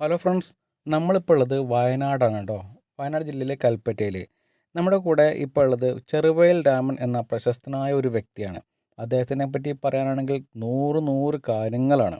Hello friends നമ്മളിപ്പോൾ ഉള്ളത് വയനാടാണ് കേട്ടോ. വയനാട് ജില്ലയിലെ കൽപ്പറ്റയിൽ നമ്മുടെ കൂടെ ഇപ്പോൾ ഉള്ളത് ചെറുവയൽ രാമൻ എന്ന പ്രശസ്തനായ ഒരു വ്യക്തിയാണ്. അദ്ദേഹത്തിനെ പറ്റി പറയാനാണെങ്കിൽ നൂറ് നൂറ് കാര്യങ്ങളാണ്.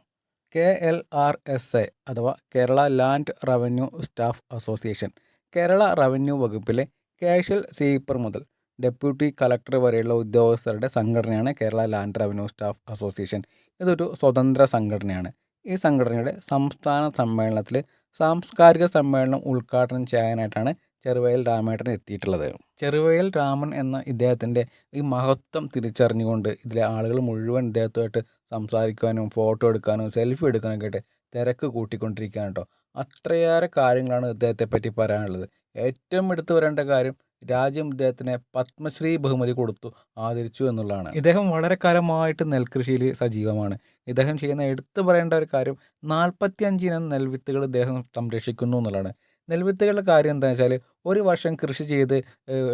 K L R S A അഥവാ Kerala land revenue staff association. Kerala revenue വകുപ്പിലെ കാഷ്വൽ സ്വീപ്പർ മുതൽ ഡെപ്യൂട്ടി കളക്ടർ വരെയുള്ള ഉദ്യോഗസ്ഥരുടെ സംഘടനയാണ് Kerala land revenue staff association. ഇതൊരു സ്വതന്ത്ര സംഘടനയാണ്. ഈ സംഘടനയുടെ സംസ്ഥാന സമ്മേളനത്തിൽ സാംസ്കാരിക സമ്മേളനം ഉദ്ഘാടനം ചെയ്യാനായിട്ടാണ് ചെറുവയൽ രാമേട്ടൻ എത്തിയിട്ടുള്ളത്. ചെറുവയൽ രാമൻ എന്ന ഇദ്ദേഹത്തിന്റെ ഈ മഹത്വം തിരിച്ചറിഞ്ഞുകൊണ്ട് ഇതിലെ ആളുകൾ മുഴുവൻ ഇദ്ദേഹത്തുമായിട്ട് സംസാരിക്കാനും ഫോട്ടോ എടുക്കാനും സെൽഫി എടുക്കാനൊക്കെ ആയിട്ട് തിരക്ക് കൂട്ടിക്കൊണ്ടിരിക്കുകയാണ് കേട്ടോ. അത്രയേറെ കാര്യങ്ങളാണ് ഇദ്ദേഹത്തെ പറ്റി പറയാനുള്ളത്. ഏറ്റവും എടുത്തു വരേണ്ട കാര്യം രാജ്യം ഇദ്ദേഹത്തിന് പത്മശ്രീ ബഹുമതി കൊടുത്തു ആദരിച്ചു എന്നുള്ളതാണ്. ഇദ്ദേഹം വളരെ കാലമായിട്ട് നെൽകൃഷിയിൽ സജീവമാണ്. ഇദ്ദേഹം ചെയ്യുന്ന എടുത്തു പറയേണ്ട ഒരു കാര്യം നാൽപ്പത്തി അഞ്ച് ഇനം നെൽവിത്തുകൾ ഇദ്ദേഹം സംരക്ഷിക്കുന്നു എന്നുള്ളതാണ്. നെൽവിത്തുകളുടെ കാര്യം എന്താണെന്ന് വെച്ചാൽ ഒരു വർഷം കൃഷി ചെയ്ത്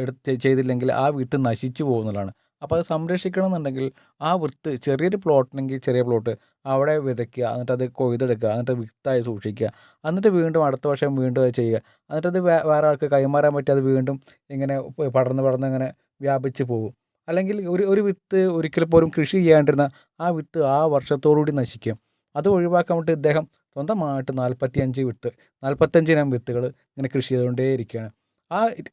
എടുത്ത് ചെയ്തില്ലെങ്കിൽ ആ വിത്ത് നശിച്ചു പോകുന്നതാണ് അപ്പോൾ അത് സംരക്ഷിക്കണം എന്നുണ്ടെങ്കിൽ ആ വിത്ത് ചെറിയൊരു പ്ലോട്ടിനെങ്കിൽ ചെറിയ പ്ലോട്ട് അവിടെ വിതയ്ക്കുക എന്നിട്ട് അത് കൊയ്തെടുക്കുക എന്നിട്ട് വിത്തായി സൂക്ഷിക്കുക എന്നിട്ട് വീണ്ടും അടുത്ത വർഷം വീണ്ടും അത് ചെയ്യുക. എന്നിട്ടത് വേറെ ആൾക്ക് കൈമാറാൻ പറ്റി അത് വീണ്ടും ഇങ്ങനെ പടർന്ന് പടർന്ന് ഇങ്ങനെ വ്യാപിച്ച് പോകും. അല്ലെങ്കിൽ ഒരു ഒരു വിത്ത് ഒരിക്കൽ പോലും കൃഷി ചെയ്യാണ്ടിരുന്ന ആ വിത്ത് ആ വർഷത്തോടുകൂടി നശിക്കും. അത് ഒഴിവാക്കാൻ വേണ്ടി ഇദ്ദേഹം സ്വന്തമായിട്ട് നാൽപ്പത്തി അഞ്ച് വിത്ത് നാൽപ്പത്തഞ്ചിനം വിത്തുകൾ ഇങ്ങനെ കൃഷി ചെയ്തുകൊണ്ടേയിരിക്കുകയാണ്.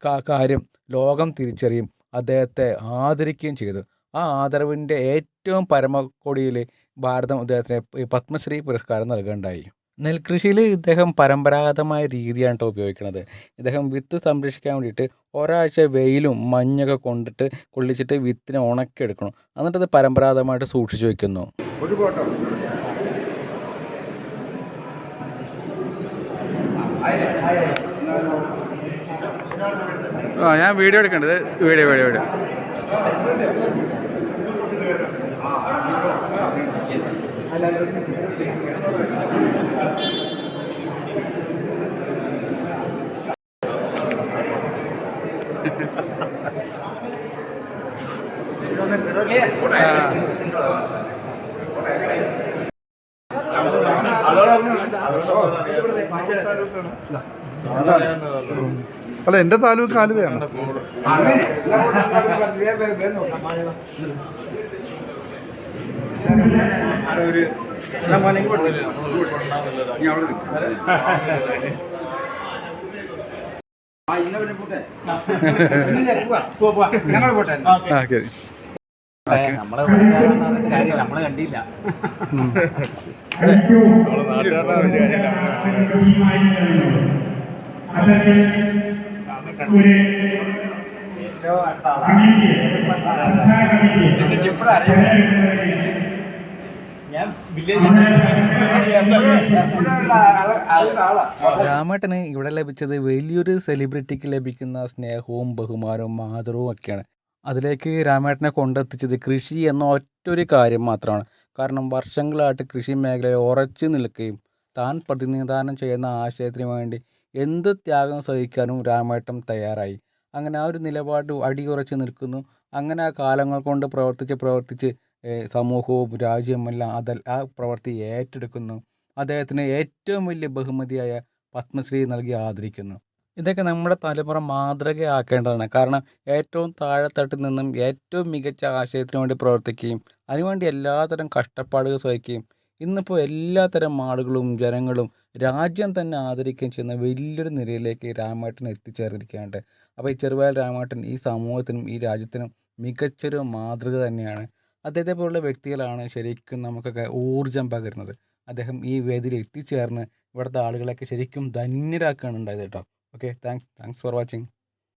ആ കാര്യം ലോകം തിരിച്ചറിയും അദ്ദേഹത്തെ ആദരിക്കുകയും ചെയ്തു. ആ ആദരവിന്റെ ഏറ്റവും പരമകോടിയിൽ ഭാരതം അദ്ദേഹത്തിന് പത്മശ്രീ പുരസ്കാരം നൽകുകയുണ്ടായി. നെൽകൃഷിയിൽ ഇദ്ദേഹം പരമ്പരാഗതമായ രീതിയാണ് കേട്ടോ ഉപയോഗിക്കുന്നത് ഇദ്ദേഹം വിത്ത് സംരക്ഷിക്കാൻ വേണ്ടിയിട്ട് ഒരാഴ്ച വെയിലും മഞ്ഞൊക്കെ കൊണ്ടിട്ട് കൊള്ളിച്ചിട്ട് വിത്തിനെ ഉണക്കി ഉണക്കിയെടുക്കണം. എന്നിട്ട് അത് പരമ്പരാഗതമായിട്ട് സൂക്ഷിച്ചു വെക്കുന്നു. ആ ഞാൻ വീഡിയോ എടുക്കേണ്ടത് വീഡിയോ വീഡിയോ വീഡിയോ. അല്ല എന്റെ താലൂക്ക് ആലുവയാണ്? ശരി നമ്മളെ നമ്മളെ കണ്ടില്ല ഒരു സംസ്ഥാന കമ്മിറ്റിയെ തെരഞ്ഞെടുക്കുന്നതിന് രാമേട്ടന് ഇവിടെ ലഭിച്ചത് വലിയൊരു സെലിബ്രിറ്റിക്ക് ലഭിക്കുന്ന സ്നേഹവും ബഹുമാനവും മാതൃവും ഒക്കെയാണ്. അതിലേക്ക് രാമേട്ടനെ കൊണ്ടെത്തിച്ചത് കൃഷി എന്ന ഒറ്റൊരു കാര്യം മാത്രമാണ്. കാരണം വർഷങ്ങളായിട്ട് കൃഷി മേഖലയെ ഉറച്ചു നിൽക്കുകയും താൻ പ്രതിനിധാനം ചെയ്യുന്ന ആശയത്തിന് വേണ്ടി എന്ത് ത്യാഗം സഹിക്കാനും രാമേട്ടൻ തയ്യാറായി. അങ്ങനെ ആ ഒരു നിലപാട് അടിയുറച്ച് നിൽക്കുന്നു. അങ്ങനെ ആ കാലങ്ങൾ കൊണ്ട് പ്രവർത്തിച്ച് പ്രവർത്തിച്ച് സമൂഹവും രാജ്യവുമെല്ലാം അതിൽ ആ പ്രവൃത്തി ഏറ്റെടുക്കുന്നു. അദ്ദേഹത്തിന് ഏറ്റവും വലിയ ബഹുമതിയായ പത്മശ്രീ നൽകി ആദരിക്കുന്നു. ഇതൊക്കെ നമ്മുടെ തലമുറ മാതൃകയാക്കേണ്ടതാണ്. കാരണം ഏറ്റവും താഴെത്തട്ടിൽ നിന്നും ഏറ്റവും മികച്ച ആശയത്തിന് വേണ്ടി പ്രവർത്തിക്കുകയും അതിനുവേണ്ടി എല്ലാതരം കഷ്ടപ്പാടുകൾ സഹിക്കുകയും ഇന്നിപ്പോൾ എല്ലാത്തരം ആളുകളും ജനങ്ങളും രാജ്യം തന്നെ ആദരിക്കുകയും ചെയ്യുന്ന വലിയൊരു നിലയിലേക്ക് രാമേട്ടൻ എത്തിച്ചേർന്നിരിക്കുകയാണ്. അപ്പോൾ ഈ ചെറുപയൽ രാമേട്ടൻ ഈ സമൂഹത്തിനും ഈ രാജ്യത്തിനും മികച്ചൊരു മാതൃക തന്നെയാണ്. അദ്ദേഹത്തെ പോലുള്ള വ്യക്തികളാണ് ശരിക്കും നമുക്കൊക്കെ ഊർജം പകരുന്നത്. അദ്ദേഹം ഈ വേദിയിൽ എത്തിച്ചേർന്ന് ഇവിടുത്തെ ആളുകളെയൊക്കെ ശരിക്കും ധന്യരാക്കുകയാണ് ഉണ്ടായത് കേട്ടോ. Okay thanks thanks for watching